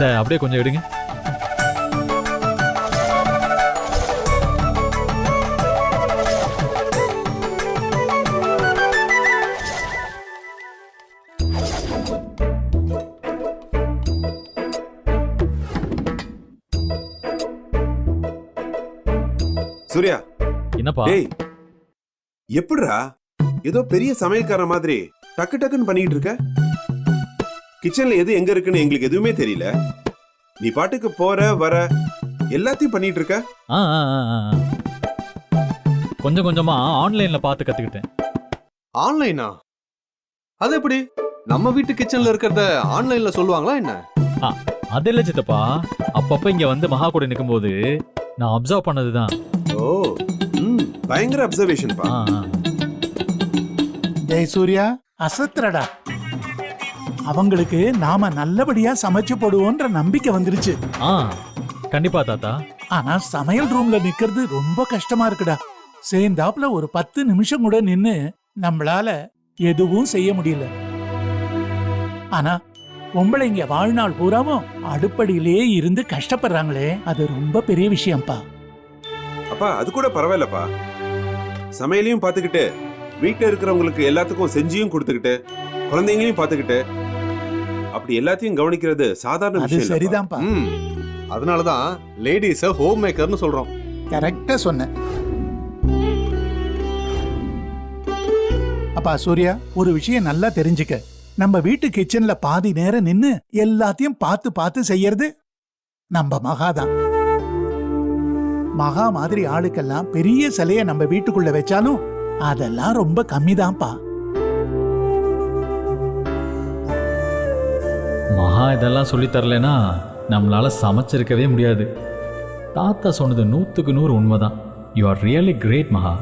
அதை அப்படியே கொஞ்சம் எடுங்க. சூர்யா. என்னப்பா? டேய் எப்படிடா? ஏதோ பெரிய சமையல்கார மாதிரி டக்கு டக்குன்னு பண்ணிட்டு இருக்க? கிச்சன்ல எது எங்க இருக்குன்னு எங்களுக்கு எதுவுமே தெரியல. நீ பாட்டுக்கு போற வர எல்லாத்தையும் பண்ணிட்டு இருக்க? ஆ ஆ, ஆ, ஆ, ஆ. கொஞ்சம் கொஞ்சமா ஆன்லைன்ல பார்த்து கத்துக்கிட்டேன். ஆன்லைனா? அது எப்படி? நம்ம வீட்டு கிச்சன்ல இருக்கிறத ஆன்லைன்ல சொல்லுவாங்களா என்ன? அது இல்ல சித்தப்பா. அப்பப்ப இங்க வந்து மகா கூட நிக்கும்போது நான் அப்சர்வ் பண்ணதுதான். ஓ ம் பயங்கர அப்சர்வேஷன் பா. ஆ, ஆ. டேய் சூர்யா அசத்துறடா. அவங்களுக்கு நாம நல்லபடியா சமைச்சு போடுவோன்ற நம்பிக்கை வந்துருச்சு. ஆ கண்டிப்பா தாத்தா. ஆனா சமையல் ரூம்ல நிக்கிறது ரொம்ப கஷ்டமா இருக்குடா. சேர்ந்தாப்புல ஒரு பத்து நிமிஷம் கூட நின்னு நம்மளால எதுவும் செய்ய முடியல. ஆனா பொம்பளைங்க வாழ்நாள் பூராவும் அடுப்படியிலே இருந்து கஷ்டப்படுறாங்களே அது ரொம்ப பெரிய விஷயம்ப்பா. அப்பா அது கூட பரவாயில்லப்பா. சமையலையும் பார்த்துக்கிட்டு வீட்டில் இருக்கிறவங்களுக்கு எல்லாத்துக்கும் செஞ்சியும் கொடுத்துக்கிட்டு குழந்தைங்களையும் பார்த்துக்கிட்டு அப்படி எல்லாத்தையும் கவனிக்கிறது சாதாரண அது விஷயம் இல்லப்பா. சரிதான்ப்பா. ம். அதனாலதான் லேடிஸ ஹோம் மேக்கர்னு சொல்றோம். கரெக்டா சொன்ன அப்பா சூர்யா ஒரு விஷயம் நல்லா தெரிஞ்சுக்க. நம்ம வீட்டு கிச்சன்ல பாதி நேரம் நின்னு எல்லாத்தையும் பார்த்து பார்த்து செய்யறது நம்ம மகாதான் மகா மாதிரி ஆளுக்கெல்லாம் பெரிய சிலைய நம்ம வீட்டுக்குள்ள வச்சாலும் அதெல்லாம் ரொம்ப கம்மிதான்ப்பா. மகா இதெல்லாம் சொல்லித் நம்மளால் சமைச்சிருக்கவே முடியாது. தாத்தா சொன்னது நூற்றுக்கு நூறு உண்மைதான். யூ ஆர் ரியலி கிரேட் மகா.